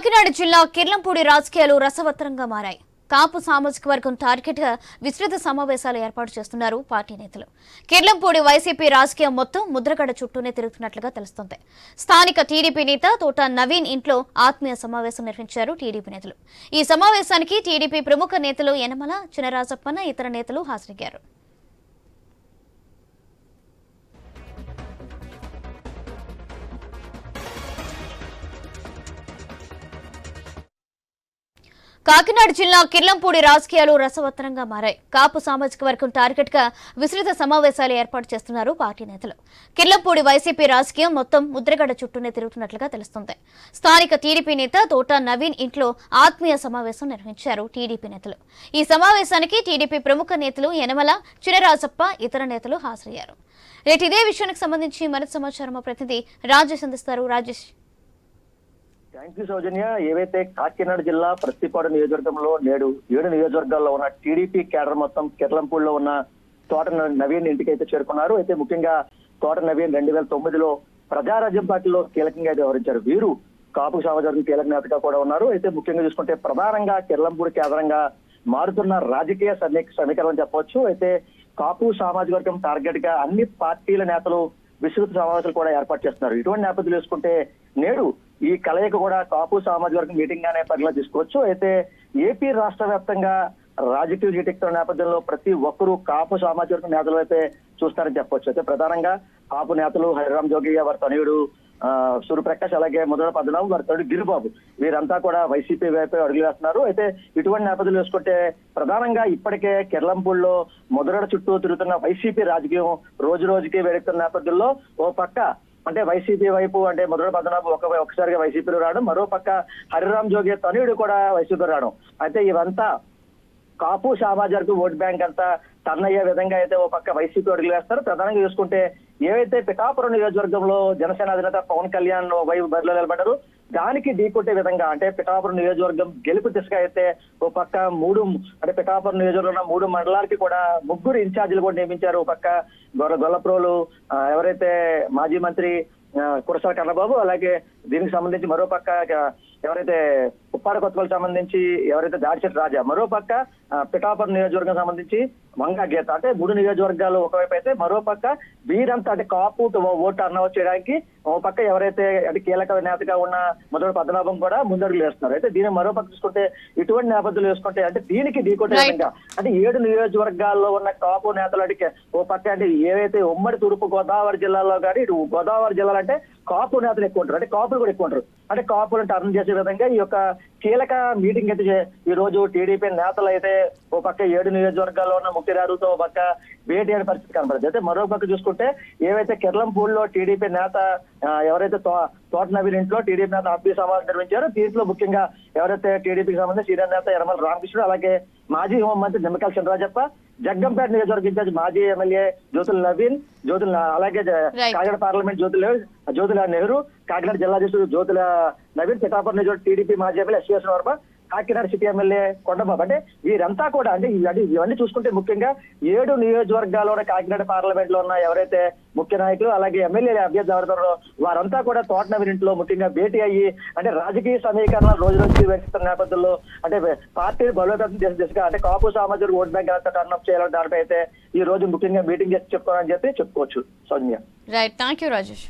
కాకినాడ జిల్లా కిర్లంపూడి రాజకీయాలు రసవత్తరంగా మారాయి. కాపు సామాజిక వర్గం టార్గెట్గా విస్తృత సమావేశాలు ఏర్పాటు చేస్తున్నారు పార్టీ నేతలు. కిర్లంపూడి వైసీపీ రాజకీయం మొత్తం ముద్రగడ చుట్టూనే తిరుగుతున్నట్లుగా తెలుస్తోంది. స్థానిక టీడీపీ నేత తోట నవీన్ ఇంట్లో ఆత్మీయ సమావేశం నిర్వహించారు టీడీపీ నేతలు. ఈ సమావేశానికి టీడీపీ ప్రముఖ నేతలు యనమల చినరాజప్పన ఇతర నేతలు హాజరయ్యారు. కాకినాడ జిల్లా కిర్లంపూడి రాజకీయాలు రసవత్తరంగా మారాయి. కాపు సామాజిక వర్గం టార్గెట్గా విస్తృత సమావేశాలు ఏర్పాటు చేస్తున్నారు పార్టీ నేతలు. కిర్లంపూడి వైసీపీ రాజకీయం మొత్తం ముద్రగడ చుట్టూనే తిరుగుతున్నట్లుగా తెలుస్తుంది. స్థానిక టీడీపీ నేత తోట నవీన్ ఇంట్లో ఆత్మీయ సమావేశం నిర్వహించారు టీడీపీ నేతలు. ఈ సమావేశానికి టీడీపీ ప్రముఖ నేతలు యనమల చినరాజప్ప ఇతర నేతలు హాజరయ్యారు. రేటు ఇదే విషయానికి సంబంధించి మరింత సమాచారం ప్రతినిధి రాజేష్ అందిస్తారు. Rajesh thank you Sowjanya. ఏవైతే కాకినాడ జిల్లా ప్రతిపాడు నియోజకవర్గంలో నేడు ఏడు నియోజకవర్గాల్లో ఉన్న టీడీపీ కేడర్ మొత్తం కిర్లంపూడిలో ఉన్న తోట నవీన్ ఇంటికి అయితే చేరుకున్నారు. అయితే ముఖ్యంగా తోట నవీన్ రెండు వేల తొమ్మిదిలో ప్రజారాజ్యం పార్టీలో కీలకంగా వ్యవహరించారు. వీరు కాపు సమాజానికి కీలక నేతగా కూడా ఉన్నారు. అయితే ముఖ్యంగా చూసుకుంటే ప్రధానంగా కిర్లంపూడి కేంద్రంగా మారుతున్న రాజకీయ సమీ సమీకరణం చెప్పవచ్చు అయితే కాపు సామాజిక వర్గం టార్గెట్గా అన్ని పార్టీల నేతలు విస్తృత సమావేశాలు కూడా ఏర్పాటు చేస్తున్నారు. ఇటువంటి నేపథ్యం చూసుకుంటే నేడు ఈ కలయిక కూడా కాపు సామాజిక వర్గం మీటింగ్ గానే పరిగణలో తీసుకోవచ్చు. అయితే ఏపీ రాష్ట్ర వ్యాప్తంగా రాజకీయ జీటెక్కుతున్న నేపథ్యంలో ప్రతి ఒక్కరూ కాపు సామాజిక వర్గం నేతలు అయితే చూస్తారని చెప్పొచ్చు. అయితే ప్రధానంగా కాపు నేతలు హరిరామ్ జోగయ్య వారి తనయుడు ఆ, సూర్యప్రకాష్ అలాగే మొదల పద్మనాభం వారి తోడు గిరిబాబు వీరంతా కూడా వైసీపీ వైపు అడుగులు వేస్తున్నారు. అయితే ఇటువంటి నేపథ్యం చూసుకుంటే ప్రధానంగా ఇప్పటికే కిర్లంపూడిలో మొదలడ చుట్టూ తిరుగుతున్న వైసీపీ రాజకీయం రోజు రోజుకి వెళుతున్న నేపథ్యంలో ఓ పక్క అంటే వైసీపీ వైపు అంటే మొదల పద్మనాభు ఒక ఒకసారిగా వైసీపీలో రావడం మరో పక్క హరిరామ్ జోగి తనయుడు కూడా వైసీపీలో రావడం. అయితే ఇవంతా కాపు సామాజిక ఓట్ బ్యాంక్ అంతా టర్న్ అయ్యే విధంగా అయితే ఓ పక్క వైసీపీ అడుగులు వేస్తారు. ప్రధానంగా చూసుకుంటే ఏవైతే పిఠాపురం నియోజకవర్గంలో జనసేన అధినేత పవన్ కళ్యాణ్ వైపు బరిలో నిలబడ్డారు దానికి ఢీకొట్టే విధంగా అంటే పిఠాపురం నియోజకవర్గం గెలుపు దిశగా అయితే ఓ పక్క మూడు అంటే పిఠాపురం నియోజకవర్గంలో ఉన్న మూడు మండలాలకి కూడా ముగ్గురు ఇన్ఛార్జీలు కూడా నియమించారు. ఓ పక్క గొల్ల గొల్లప్రోలు ఎవరైతే మాజీ మంత్రి ఆ, కురసాల కన్నబాబు అలాగే దీనికి సంబంధించి మరో పక్క ఎవరైతే ఉప్పాడ కొత్తలకు సంబంధించి ఎవరైతే దాడిచెట్టు రాజా మరో పక్క ఆ, పిఠాపురం నియోజకవర్గం సంబంధించి మంగా గీత అంటే మూడు నియోజకవర్గాలు ఒకవైపు అయితే మరో పక్క వీరంతా అంటే కాపు ఓటు అన్నవ చేయడానికి ఓ పక్క ఎవరైతే అంటే కీలక నేతగా ఉన్న మొదటి పద్మనాభం కూడా ముందడుగులు వేస్తున్నారు. అయితే దీని మరో పక్క చూసుకుంటే ఇటువంటి నేపథ్యాలు వేసుకుంటే అంటే దీనికి ఢీకొట్టే. విధంగా అంటే ఏడు నియోజకవర్గాల్లో ఉన్న కాపు నేతలు అంటే ఓ పక్క అంటే ఏవైతే ఉమ్మడి తూర్పు గోదావరి జిల్లాలో కానీ ఇటు గోదావరి జిల్లాలో అంటే కాపు నేతలు ఎక్కువ ఉంటారు. అంటే కాపులు కూడా ఎక్కువ ఉంటారు. అంటే కాపులను టర్న్ చేసే విధంగా ఈ యొక్క కీలక మీటింగ్ అయితే ఈ రోజు టీడీపీ నేతలు అయితే ఓ పక్క ఏడు నియోజకవర్గాల్లో ఉన్న ముఖ్యదారులతో ఓ పక్క భేటీ అనే పరిస్థితి కనబడుతుంది. అయితే మరో పక్క చూసుకుంటే ఏవైతే కిర్లంపూడిలో టీడీపీ నేత ఎవరైతే తోట నవీన్ ఇంట్లో టీడీపీ నేత అభ్య సమావేశం నిర్వహించారో దీంట్లో ముఖ్యంగా ఎవరైతే టీడీపీకి సంబంధించి సీనియర్ నేత యనమల రామకృష్ణుడు అలాగే మాజీ హోంమంత్రి నిమ్మకాయల చంద్రరాజప్ప జగ్గంపేట నియోజకవర్గ ఇన్ఛార్జ్ మాజీ ఎమ్మెల్యే జ్యోతుల నవీన్ జ్యోతుల అలాగే. కాకినాడ పార్లమెంట్ జ్యోతుల జ్యోతుల నెహ్రూ కాకినాడ జిల్లా అధ్యక్షుడు జ్యోతుల నవీన్ పిఠాపురం నియోజకవర్గ టీడీపీ మాజీ MLA SVS Varma Kakinada city MLA Kondababu. అంటే వీరంతా కూడా అంటే ఇవన్నీ ఇవన్నీ చూసుకుంటే ముఖ్యంగా ఏడు నియోజకవర్గాల్లో కాకినాడ పార్లమెంట్లో ఉన్న ఎవరైతే ముఖ్య నాయకులు అలాగే ఎమ్మెల్యే అభ్యర్థి ఎవరుతారో వారంతా కూడా తోట ఇంట్లో ముఖ్యంగా భేటీ అయ్యి అంటే రాజకీయ సమీకరణ రోజు రోజు వేస్తున్న నేపథ్యంలో అంటే పార్టీ బలోపేతం చేసే దిశగా అంటే కాపు సామాజిక ఓట్ బ్యాంక్ అంతా టర్న్ అప్ చేయాలని దానిపై అయితే ఈ రోజు ముఖ్యంగా మీటింగ్ చేసి చెప్పుకోవాలని చెప్పి చెప్పుకోవచ్చు. Sowmya. Right thank you Rajesh